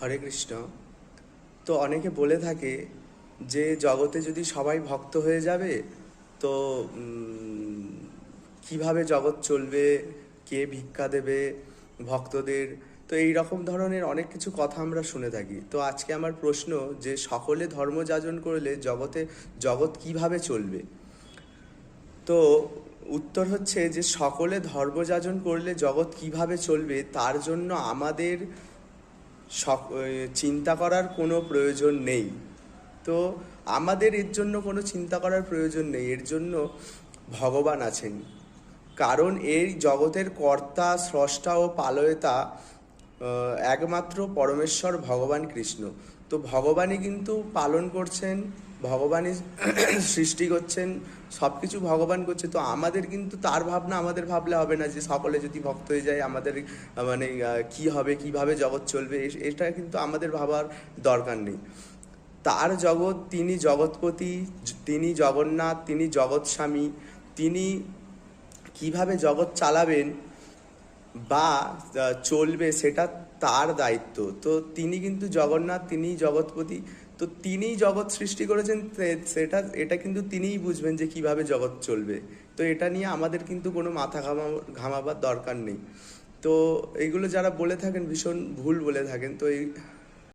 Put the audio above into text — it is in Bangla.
হরে কৃষ্ণ। তো অনেকে বলে থাকে যে জগতে যদি সবাই ভক্ত হয়ে যাবে, তো কীভাবে জগৎ চলবে, কে ভিক্ষা দেবে ভক্তদের? তো এই রকম ধরনের অনেক কিছু কথা আমরা শুনে থাকি। তো আজকে আমার প্রশ্ন যে সকলে ধর্ম যাজন করলে জগতে, জগৎ কীভাবে চলবে? তো উত্তর হচ্ছে যে সকলে ধর্মযাজন করলে জগৎ কীভাবে চলবে, তার জন্য আমাদের চিন্তা করার কোনো প্রয়োজন নেই। তো আমাদের এর জন্য কোনো চিন্তা করার প্রয়োজন নেই, এর জন্য ভগবান আছেন। কারণ এই জগতের কর্তা, স্রষ্টা ও পালয়তা একমাত্র পরমেশ্বর ভগবান কৃষ্ণ। তো ভগবানই কিন্তু পালন করছেন ভগবানই সৃষ্টি করছেন সব কিছু ভগবান করছে, তো আমাদের কিন্তু তার ভাবনা আমাদের ভাবলে হবে না যে সকলে যদি ভক্ত হয়ে যায়, আমাদের মানে কি হবে, কীভাবে জগৎ চলবে এটা কিন্তু আমাদের ভাবার দরকার নেই। তার জগৎ, তিনি জগৎপতি, তিনি জগন্নাথ, তিনি জগৎস্বামী, তিনি কীভাবে জগৎ চালাবেন বা চলবে সেটা তার দায়িত্ব। তো তিনি কিন্তু জগন্নাথ, তিনিই জগৎপতি। তো তিনিই জগৎ সৃষ্টি করেছেন সেটা, এটা কিন্তু তিনিই বুঝবেন যে কীভাবে জগৎ চলবে। তো এটা নিয়ে আমাদের কিন্তু কোনো মাথা ঘামা, ঘামাবার দরকার নেই। তো এগুলো যারা বলে থাকেন, ভীষণ ভুল বলে থাকেন, তো এই